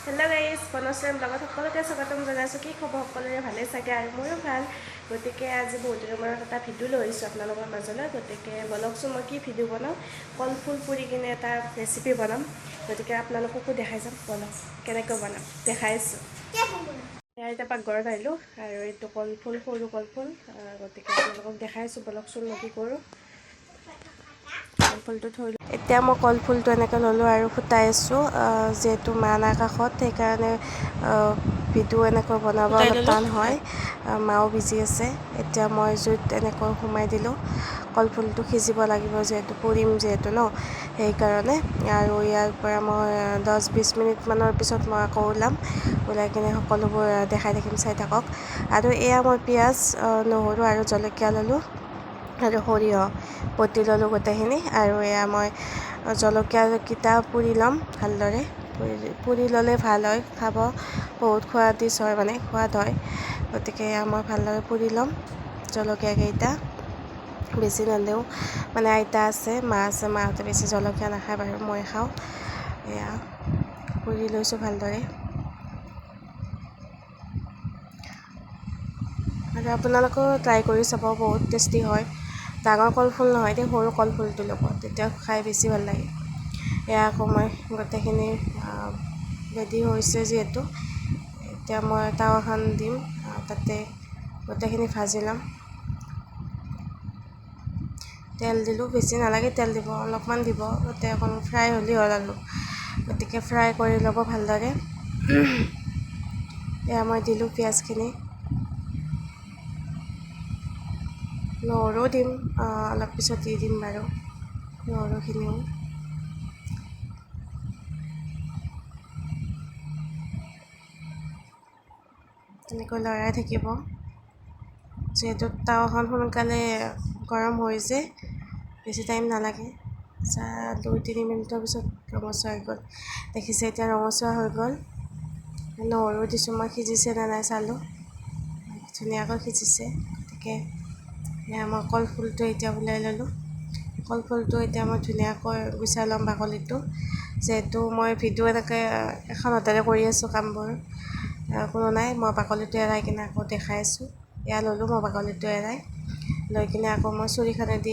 Hello guys বনশ্ৰীম লগত সকলোকে স্বাগতম জনাইছোঁ কি খবৰ সকলোৰে ভালেই চাগে আৰু মোৰো ভাল গতিকে আজি বহুত দিনৰ মূৰত এটা ভিডিঅ' লৈ আহিছোঁ আপোনালোকৰ মাজলৈ গতিকে বলকচোন মই কি ভিডিঅ' বনাওঁ কলফুল পুৰি কিনে এটা ৰেচিপি বনাম গতিকে আপোনালোককো দেখাই যাম বলক কেনেকৈ বনাম দেখাইছোঁ এতিয়া পাকঘৰত আহিলোঁ আৰু এইটো কলফুল সৰু কলফুল গতিকে আপোনালোকক দেখাইছোঁ বলকচোন মই কি কৰোঁ কলফুলটো থৈ লওঁ। এতিয়া মই কলফুলটো এনেকৈ ল'লোঁ আৰু ফুটাই আছোঁ যিহেতু মা নাই কাষত সেইকাৰণে ভিডিঅ' এনেকৈ বনাব অলপ টান হয়। মাও বিজি আছে। এতিয়া মই জুইত এনেকৈ সোমাই দিলোঁ। কলফুলটো সিজিব লাগিব যিহেতু পুৰিম যিহেতু ন সেইকাৰণে। আৰু ইয়াৰ পৰা মই দহ বিছ মিনিটমানৰ পিছত মই আকৌ ওলাম। ওলাই কিনে সকলোবোৰ দেখাই থাকিম চাই থাকক। আৰু এয়া মই পিঁয়াজ নহৰু আৰু জলকীয়া ল'লোঁ। আৰু সৰিয়হ বটি ল'লোঁ গোটেইখিনি আৰু এয়া মই জলকীয়াকেইটা পুৰি ল'ম ভালদৰে। পুৰি পুৰি ল'লে ভাল হয় খাব বহুত সোৱাদিছ হয় মানে সোৱাদ হয়। গতিকে এয়া মই ভালদৰে পুৰি ল'ম জলকীয়াকেইটা বেছি নলওঁ মানে আইতা আছে মা আছে মাহঁতে বেছি জলকীয়া নাখায় বাৰু মই খাওঁ। এয়া পুৰি লৈছোঁ ভালদৰে। আৰু আপোনালোকেও ট্ৰাই কৰি চাব বহুত টেষ্টি হয়। ডাঙৰ কলফুল নহয় দেই সৰু কলফুলটো ল'ব, তেতিয়া খাই বেছি ভালো লাগে। এয়া আকৌ মই গোটেইখিনি ৰেডি হৈছে যিহেতু, এতিয়া মই টাৱাখন দিম তাতে গোটেইখিনি ভাজি ল'ম। তেল দিলোঁ, বেছি নালাগে তেল দিব, অলপমান দিব, তাতে অকণ ফ্ৰাই হ'লেই হ'ল আলু, গতিকে ফ্ৰাই কৰি ল'ব ভালদৰে এয়া মই দিলোঁ পিঁয়াজখিনি। নহৰুও দিম অলপ পিছত দি দিম বাৰু নহৰুখিনিও তেনেকৈ লৰাই থাকিব। যিহেতু টাৱাখন সোনকালে গৰম হৈ যে বেছি টাইম নালাগে। দুই, তিনি মিনিটৰ পিছত ৰঙচুৱা হৈ গ'ল। দেখিছে এতিয়া ৰঙচুৱা হৈ গ'ল। নহৰু দিছোঁ, মই সিজিছে নে নাই চালোঁ। ধুনীয়াকৈ সিজিছে, গতিকে এয়া মই কলফুলটো এতিয়া ওলাই ল'লোঁ। কলফুলটো এতিয়া মই ধুনীয়াকৈ গুচাই ল'ম বাকলিটো। যিহেতু মই ভিডিঅ' এনেকৈ এখন হাতেৰে কৰি আছোঁ কামবোৰ। কোনো নাই মই বাকলিটো এৰাই কিনে আকৌ দেখাই আছোঁ। এয়া ল'লোঁ মই বাকলিটো এৰাই। লৈ কিনে আকৌ মই চুৰিখনেদি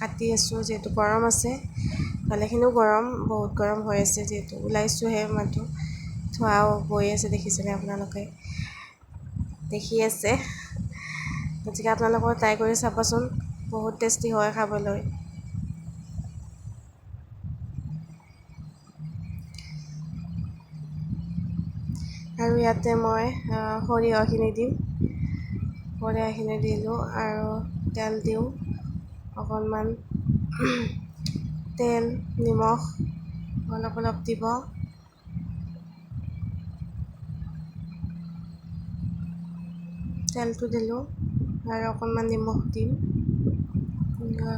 কাটি আছোঁ যিহেতু গৰম আছে। ভালেখিনিও গৰম বহুত গৰম হৈ আছে যিহেতু। ওলাইছোঁহে মাত্ৰ। ধোঁৱাও বৈ আছে দেখিছেনে আপোনালোকে? দেখি আছে। গতিকে আপোনালোকেও ট্ৰাই কৰি চাবচোন বহুত টেষ্টি হয় খাবলৈ। আৰু ইয়াতে মই সৰিয়হখিনি দিম। সৰিয়হখিনি দিলোঁ আৰু তেল দিওঁ। অকণমান তেল নিমখ অলপ অলপ দিব। তেলটো দিলোঁ। আৰু অকণমান নিমখ দিম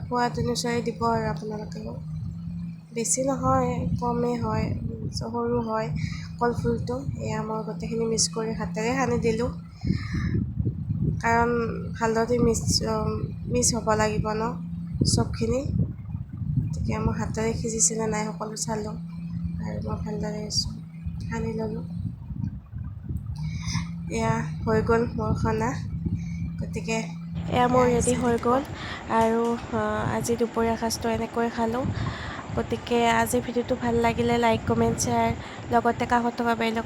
সোৱাদ অনুযায়ী দিব আৰু আপোনালোকেও বেছি নহয় কমেই হয় সৰু হয় কলফুলটো এয়া মই গোটেইখিনি মিক্স কৰি হাতেৰে সানি দিলোঁ কাৰণ ভালদৰে মিক্স মিক্স হ'ব লাগিব ন চবখিনি গতিকে মই হাতেৰে সিজিছেনে নাই সকলো চালোঁ আৰু মই ভালদৰে সানি ল'লোঁ এয়া হৈ গ'ল মোৰ খানা গতিকে এয়া মোৰ ৰেডি হৈ গ'ল। আৰু আজি দুপৰীয়া সাঁজটো এনেকৈ খালোঁ। গতিকে আজি ভিডিঅ'টো ভালো লাগিলে লাইক কমেণ্ট শ্বেয়াৰ লগতে কাষত থকা বেল